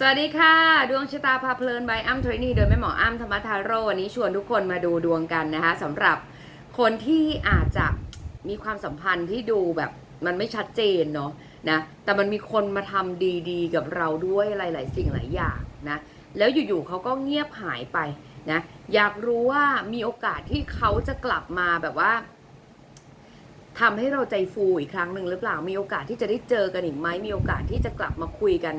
สวัสดีค่ะ ดวงชะตาพาเพลินบอ้ำเทรนนี่โดยแม่หมออ้ำธรรมทาโร่วันนี้ชวนทุกคนมาดูดวงกันนะคะสำหรับคนที่อาจจะมีความสัมพันธ์ที่ดูแบบมันไม่ชัดเจนเนาะนะแต่มันมีคนมาทำดีๆ กับเราด้วยหลาย ๆ สิ่งหลายอย่างนะแล้วอยู่ ๆเขาก็เงียบหายไปนะอยากรู้ว่ามีโอกาสที่เขาจะกลับมาแบบว่าทำให้เราใจฟูอีกครั้งหนึ่งหรือเปล่า มีโอกาสที่จะได้เจอกันอีกไหมมีโอกาสที่จะกลับมาคุยกัน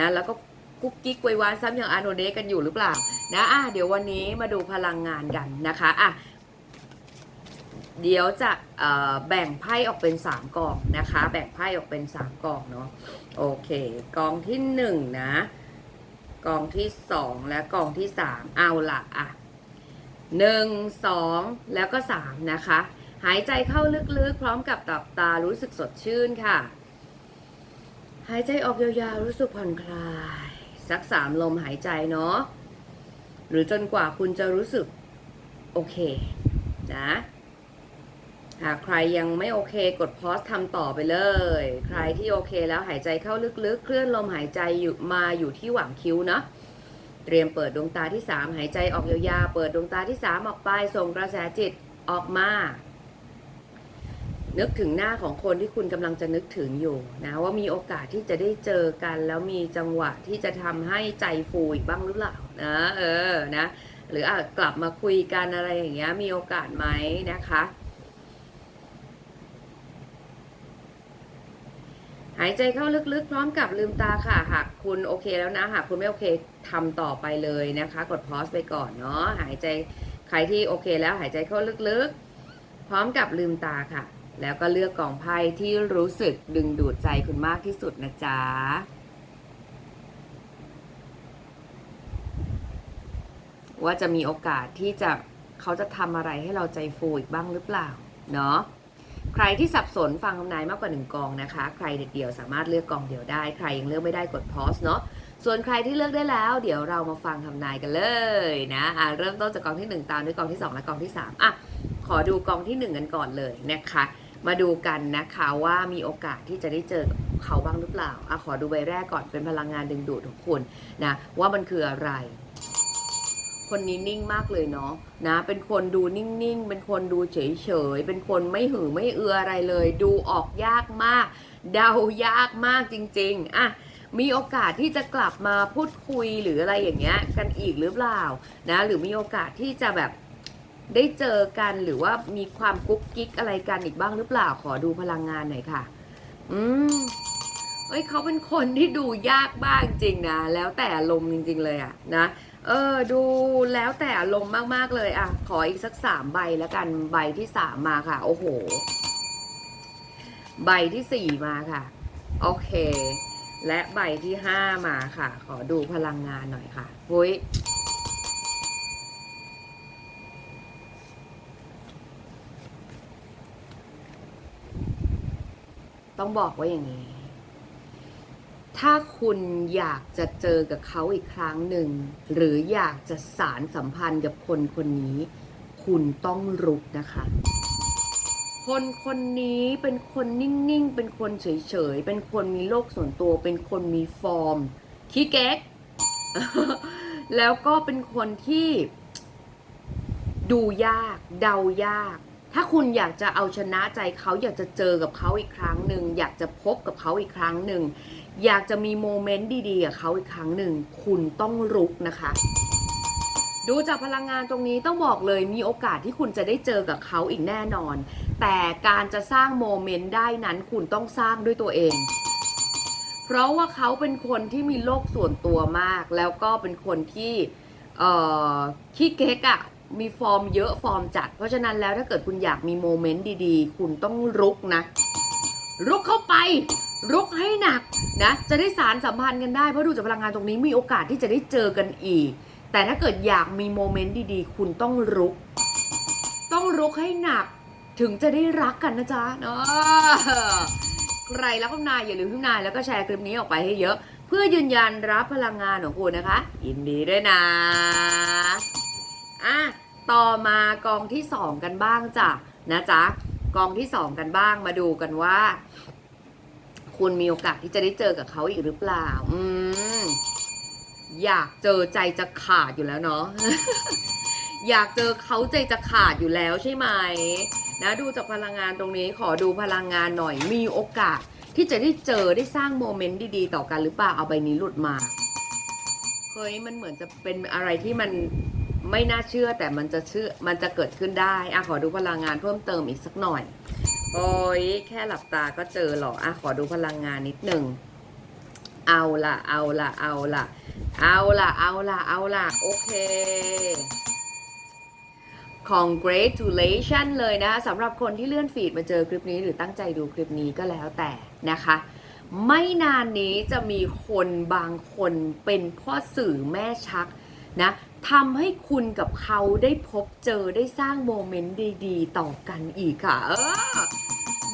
นะ แล้วก็ กุ๊กกิ๊กไววานซ้ำอย่างอาโนเดกันอยู่หรือเปล่านะอะเดี๋ยววันนี้มาดูพลังงานกันนะคะอะเดี๋ยวจะแบ่งไพ่ออกเป็นสามกองนะคะ แบ่งไพ่ออกเป็นสามกองเนาะโอเคกองที่หนึ่งนะกองที่สองและกองที่สามเอาละอะหนึ่งสองแล้วก็สามนะคะ หายใจเข้าลึกๆ พร้อมกับตับตารู้สึกสดชื่นค่ะ หายใจออกยาวๆ รู้สึกผ่อนคลาย สักสามลมหายใจเนาะหรือจนกว่าคุณจะรู้สึกโอเคนะหากใครยังไม่โอเคกดพอสทำต่อไปเลย ใครที่โอเคแล้วหายใจเข้าลึกๆ เคลื่อนลมหายใจอยู่มาอยู่ที่หว่างคิ้วเนาะเตรียมเปิดดวงตาที่ 3 หายใจออกยาวๆ เปิดดวงตาที่ 3 ออกไป ส่งกระแสจิตออกมา นึกถึงหน้าของคนที่คุณกำลังจะนึกถึงอยู่นะว่ามีโอกาสที่จะได้เจอกัน แล้วมีจังหวะที่จะทำให้ใจฟูอีกบ้างหรือเปล่านะเออนะหรืออาจกลับมาคุยกันอะไรอย่างเงี้ยมีโอกาสไหมนะคะ หายใจเข้าลึกๆ พร้อมกับลืมตาค่ะ หากคุณโอเคแล้วนะ หากคุณไม่โอเคทำต่อไปเลยนะคะ กดพอสไปก่อนเนาะหายใจใครที่โอเคแล้วหายใจเข้าลึกๆ พร้อมกับลืมตาค่ะ แล้วก็เลือกกองไพ่ที่รู้สึกดึงดูดใจคุณมากที่สุดนะจ๊ะว่าจะมีโอกาสที่จะเขาจะทำอะไรให้เราใจฟูอีกบ้างหรือเปล่า เนาะใครที่สับสนฟังคำนายมากกว่าหนึ่งกองนะคะ ใครเดียวสามารถเลือกกองเดียวได้ ใครยังเลือกไม่ได้กดพอสเนาะส่วนใครที่เลือกได้แล้ว เดี๋ยวเรามาฟังคำนายกันเลยนะอะเริ่มต้นจากกองที่ 1 ตามด้วยกองที่ 2 และกองที่ 3อะขอดูกองที่ 1 กันก่อนเลยนะคะ มาดูกันนะคะว่ามีโอกาสที่จะได้เจอเขาบ้างหรือเปล่าอะขอดูใบแรกก่อนเป็นพลังงานดึงดูดของคุณนะว่ามันคืออะไร คนนี้นิ่งมากเลยเนาะนะ เป็นคนดูนิ่งๆ เป็นคนดูเฉยๆ เป็นคนไม่หือไม่เอืออะไรเลย ดูออกยากมาก เดายากมากจริง ๆอะมีโอกาสที่จะกลับมาพูดคุยหรืออะไรอย่างเงี้ยกันอีกหรือเปล่านะ หรือมีโอกาสที่จะแบบ ได้เจอกันหรือว่ามีความกุ๊กกิ๊กอะไรกันอีกบ้างหรือเปล่าขอดูพลังงานหน่อยค่ะ อืมเฮ้ยเขาเป็นคนที่ดูยากมากจริงนะแล้วแต่อารมณ์จริง ๆ เลยอะนะเออดูแล้วแต่อารมณ์มากๆเลยอะขออีกสักสามใบแล้วกันใบที่สามมาค่ะ โอ้โห ใบที่สี่มาค่ะ โอเค และใบที่ห้ามาค่ะ ขอดูพลังงานหน่อยค่ะหุ้ย ต้องบอกว่าอย่างนี้ ถ้าคุณอยากจะเจอกับเขาอีกครั้งหนึ่ง หรืออยากจะสารสัมพันธ์กับคนคนนี้ คุณต้องรุกนะคะ คนคนนี้เป็นคนนิ่ง ๆ เป็นคนเฉย ๆ เป็นคนมีโลกส่วนตัว เป็นคนมีฟอร์มขี้เก๊ก แล้วก็เป็นคนที่ดูยาก เดายาก ถ้าคุณอยากจะเอาชนะใจเขาอยากจะเจอกับเขาอีกครั้งหนึ่งอยากจะพบกับเขาอีกครั้งหนึ่งอยากจะมีโมเมนต์ดีๆกับเขาอีกครั้งหนึ่งคุณต้องรุกนะคะ ดูจากพลังงานตรงนี้ต้องบอกเลยมีโอกาสที่คุณจะได้เจอกับเขาอีกแน่นอน แต่การจะสร้างโมเมนต์ได้นั้นคุณต้องสร้างด้วยตัวเอง เพราะว่าเขาเป็นคนที่มีโลกส่วนตัวมาก แล้วก็เป็นคนที่ขี้เก๊กอะ มีฟอร์มเยอะฟอร์มจัด เพราะฉะนั้นแล้วถ้าเกิดคุณอยากมีโมเมนต์ดีๆ คุณต้องรุกนะ รุกเข้าไป รุกให้หนักนะ จะได้สารสัมพันธ์กันได้ เพราะดูจากพลังงานตรงนี้มีโอกาสที่จะได้เจอกันอีก แต่ถ้าเกิดอยากมีโมเมนต์ดีๆ คุณต้องรุก ต้องรุกให้หนัก ถึงจะได้รักกันนะจ๊ะเนาะใครรักคุณนายอย่าลืมคุณนายแล้วก็แชร์คลิปนี้ออกไปให้เยอะ เพื่อยืนยันรับพลังงานของคุณนะคะยินดีด้วยนะอะ ต่อมากองที่สองกันบ้างจ้ะนะจ๊ะกองที่สองกันบ้างมาดูกันว่า คุณมีโอกาสที่จะได้เจอกับเขาอีกหรือเปล่า อืมอยากเจอใจจะขาดอยู่แล้วเนาะอยากเจอเขาใจจะขาดอยู่แล้วใช่ไหมนะดูจากพลังงานตรงนี้ขอดูพลังงานหน่อยมีโอกาสที่จะได้เจอได้สร้างโมเมนต์ดีๆ ต่อกันหรือเปล่าเอาใบนี้หลุดมาเฮ้ยมันเหมือนจะเป็นอะไรที่มัน ไม่น่าเชื่อแต่มันจะเชื่อมันจะเกิดขึ้นได้อะขอดูพลังงานเพิ่มเติมอีกสักหน่อย โอ้ยแค่หลับตาก็เจอหรออะขอดูพลังงานนิดหนึ่งเอาละเอาละเอาละเอาละเอาละเอาละโอเค congratulation เลยนะคะสำหรับคนที่เลื่อนฟีดมาเจอคลิปนี้หรือตั้งใจดูคลิปนี้ก็แล้วแต่นะคะ ไม่นานนี้จะมีคนบางคนเป็นพ่อสื่อแม่ชักนะ ทำให้คุณกับเขาได้พบเจอได้สร้างโมเมนต์ดีๆ ต่อกันอีกค่ะ เออ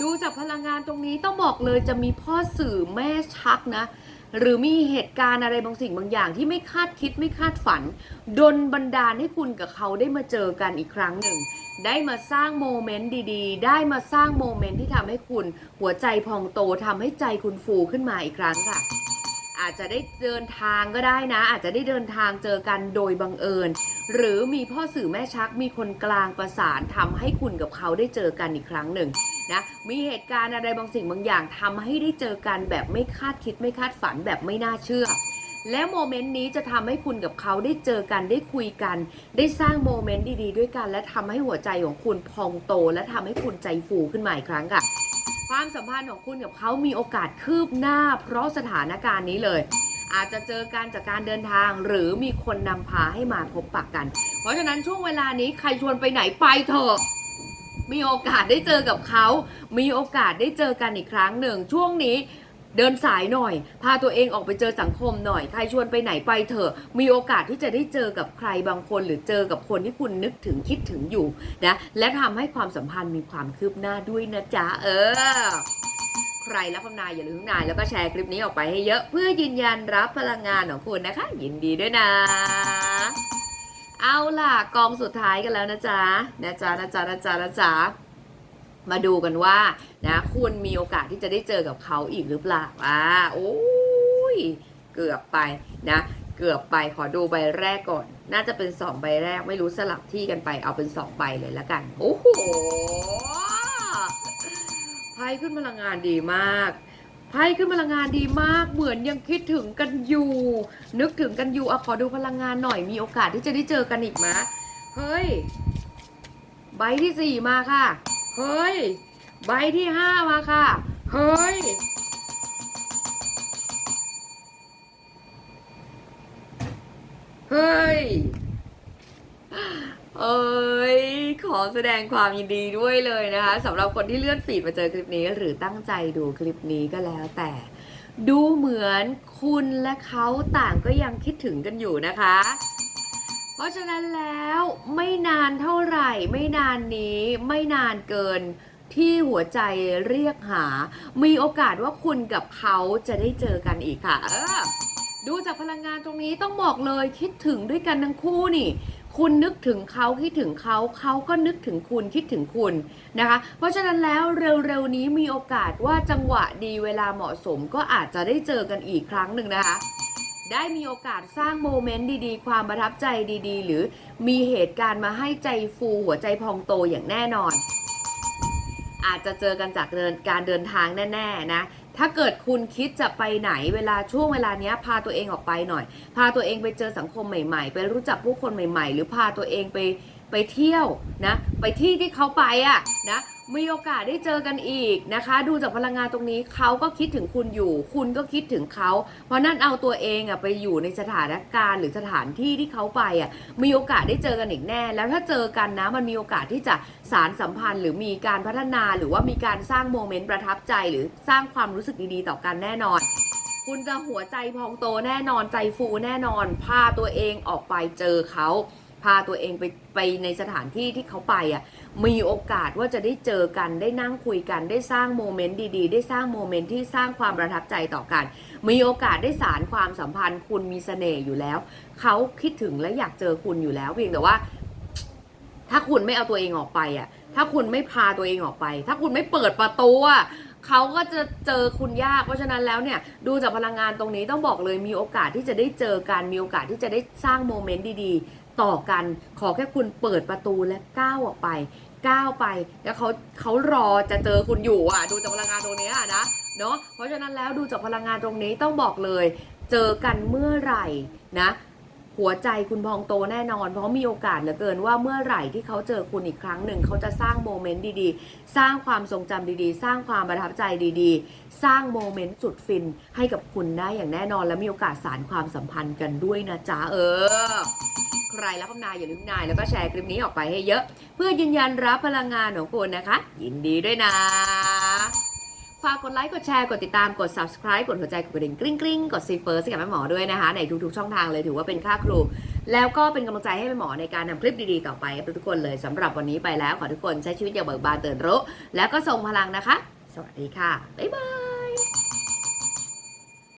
ดูจากพลังงานตรงนี้ต้องบอกเลยจะมีพ่อสื่อแม่ชักนะ หรือมีเหตุการณ์อะไรบางสิ่งบางอย่างที่ไม่คาดคิดไม่คาดฝัน ดนบันดาลให้คุณกับเขาได้มาเจอกันอีกครั้งหนึ่ง ได้มาสร้างโมเมนต์ดีๆ ได้มาสร้างโมเมนต์ที่ทำให้คุณ หัวใจพองโตทำให้ใจคุณฟูขึ้นมาอีกครั้งค่ะ อาจจะได้เดินทางก็ได้นะ อาจจะได้เดินทางเจอกันโดยบังเอิญ หรือมีพ่อสื่อแม่ชักมีคนกลางประสานทำให้คุณกับเขาได้เจอกันอีกครั้งหนึ่งนะมีเหตุการณ์อะไรบางสิ่งบางอย่างทำให้ได้เจอกันแบบไม่คาดคิดไม่คาดฝันแบบไม่น่าเชื่อ และโมเมนต์นี้จะทำให้คุณกับเขาได้เจอกันได้คุยกัน ได้สร้างโมเมนต์ดีๆด้วยกัน และทำให้หัวใจของคุณพองโต และทำให้คุณใจฟูขึ้นมาอีกครั้งค่ะ ความสัมพันธ์ของคุณกับเขามีโอกาสคืบหน้า เพราะสถานการณ์นี้เลย อาจจะเจอการจากการเดินทาง หรือมีคนนำพาให้มาพบปะกัน เพราะฉะนั้นช่วงเวลานี้ใครชวนไปไหนไปเถอะ มีโอกาสได้เจอกับเขา มีโอกาสได้เจอกันอีกครั้งหนึ่ง ช่วงนี้ เดินสายหน่อย พาตัวเองออกไปเจอสังคมหน่อย ใครชวนไปไหนไปเถอะ มีโอกาสที่จะได้เจอกับใครบางคน หรือเจอกับคนที่คุณนึกถึงคิดถึงอยู่นะ และทำให้ความสัมพันธ์มีความคืบหน้าด้วยนะจ๊ะ เออ ใครรับคำนายอย่าลืมนายแล้วก็แชร์คลิปนี้ออกไปให้เยอะ เพื่อยืนยันรับพลังงานของคุณนะคะ ยินดีด้วยนะ เอาล่ะกองสุดท้ายกันแล้วนะจ๊ะ นะจ๊ะนะจ๊ะนะจ๊ะนะจ๊ะ มาดูกันว่านะคุณมีโอกาสที่จะได้เจอกับเขาอีกหรือเปล่าอ่าโอ้ยเกือบไปนะเกือบไปขอดูใบแรกก่อน น่าจะเป็นสองใบแรกไม่รู้สลับที่กันไปเอาเป็นสองใบเลยละกัน โอ้โหไพ่ขึ้นพลังงานดีมากไพ่ขึ้นพลังงานดีมากเหมือนยังคิดถึงกันอยู่ นึกถึงกันอยู่อะขอดูพลังงานหน่อยมีโอกาสที่จะได้เจอกันอีกไหมเฮ้ยใบที่สี่มาค่ะ เฮ้ย ใบที่ห้ามาค่ะ เฮ้ย เฮ้ย เอ้ย ขอแสดงความยินดีด้วยเลยนะคะสำหรับคนที่เลื่อนฟีดมาเจอคลิปนี้ หรือตั้งใจดูคลิปนี้ก็แล้วแต่ดูเหมือนคุณและเขาต่างก็ยังคิดถึงกันอยู่นะคะ เพราะฉะนั้นแล้วไม่นานเท่าไหร่ ไม่นานนี้ไม่นานเกินที่หัวใจเรียกหา มีโอกาสว่าคุณกับเขาจะได้เจอกันอีกค่ะ ดูจากพลังงานตรงนี้ต้องบอกเลยคิดถึงด้วยกันทั้งคู่นี่คุณนึกถึงเขาคิดถึงเขาเขาก็นึกถึงคุณคิดถึงคุณนะคะ เพราะฉะนั้นแล้วเร็วๆนี้มีโอกาสว่าจังหวะดีเวลาเหมาะสมก็อาจจะได้เจอกันอีกครั้งหนึ่งนะคะ ได้มีโอกาสสร้างโมเมนต์ดีๆ ความประทับใจดีๆ หรือมีเหตุการณ์มาให้ใจฟูหัวใจพองโตอย่างแน่นอน อาจจะเจอกันจากเดินการเดินทางแน่ ๆ นะ ถ้าเกิดคุณคิดจะไปไหนเวลาช่วงเวลานี้พาตัวเองออกไปหน่อย พาตัวเองไปเจอสังคมใหม่ ๆ ไปรู้จักผู้คนใหม่ ๆ หรือพาตัวเองไปไปเที่ยวนะ ไปที่ที่เขาไปอะ่ะนะ มีโอกาสได้เจอกันอีกนะคะ ดูจากพลังงานตรงนี้เขาก็คิดถึงคุณอยู่ คุณก็คิดถึงเขา เพราะนั่นเอาตัวเองอะไปอยู่ในสถานการณ์หรือสถานที่ที่เขาไปอะมีโอกาสได้เจอกันอีกแน่ แล้วถ้าเจอกันนะมันมีโอกาสที่จะสารสัมพันธ์ หรือมีการพัฒนาหรือว่ามีการสร้างโมเมนต์ประทับใจ หรือสร้างความรู้สึกดีๆ ต่อกันแน่นอน คุณจะหัวใจพองโตแน่นอนใจฟูแน่นอนพาตัวเองออกไปเจอเขา พาตัวเองไปไปในสถานที่ที่เขาไปอะมีโอกาสว่าจะได้เจอกันได้นั่งคุยกันได้สร้างโมเมนต์ดีๆ ได้สร้างโมเมนต์ที่สร้างความประทับใจต่อกัน มีโอกาสได้สารความสัมพันธ์คุณมีเสน่ห์อยู่แล้ว เขาคิดถึงและอยากเจอคุณอยู่แล้ว เพียงแต่ว่า ถ้าคุณไม่เอาตัวเองออกไปอะ ถ้าคุณไม่พาตัวเองออกไป ถ้าคุณไม่เปิดประตูอะเขาก็จะเจอคุณยาก เพราะฉะนั้นแล้วเนี่ยดูจากพลังงานตรงนี้ต้องบอกเลยมีโอกาสที่จะได้เจอกันมีโอกาสที่จะได้สร้างโมเมนต์ดีๆ ต่อกัน ขอแค่คุณเปิดประตูและก้าวออกไป ก้าวไป แล้วเขาเขารอจะเจอคุณอยู่อะ ดูจากพลังงานตรงนี้อะนะเนาะเพราะฉะนั้นแล้วดูจากพลังงานตรงนี้ต้องบอกเลย เจอกันเมื่อไหร่นะ หัวใจคุณพองโตแน่นอน เพราะมีโอกาสเหลือเกินว่าเมื่อไหร่ที่เขาเจอคุณอีกครั้งหนึ่ง เขาจะสร้างโมเมนต์ดีๆ สร้างความทรงจำดีๆ สร้างความประทับใจดีๆ สร้างโมเมนต์สุดฟินให้กับคุณได้อย่างแน่นอน และมีโอกาสสารความสัมพันธ์กันด้วยนะจ๊ะเออ ใครรับคำนายอย่าลืมนาย แล้วก็แชร์คลิปนี้ออกไปให้เยอะ เพื่อยืนยันรับพลังงานของคุณนะคะ ยินดีด้วยนะ ฝากกดไลค์ กดแชร์ กดติดตาม กด subscribe กดหัวใจ กดกระดิ่งกริ๊งกริ๊งกดซีเฟิร์สให้กับแม่หมอด้วยนะคะ ในทุกๆ ช่องทางเลยถือว่าเป็นค่าครู แล้วก็เป็นกำลังใจให้แม่หมอในการทำคลิปดีๆ ต่อไปให้ทุกคนเลยสำหรับวันนี้ไปแล้ว ขอทุกคนใช้ชีวิตอย่างเบิกบานเตื่นรู้ แล้วก็ทรงพลังนะคะ สวัสดีค่ะ บ๊ายบาย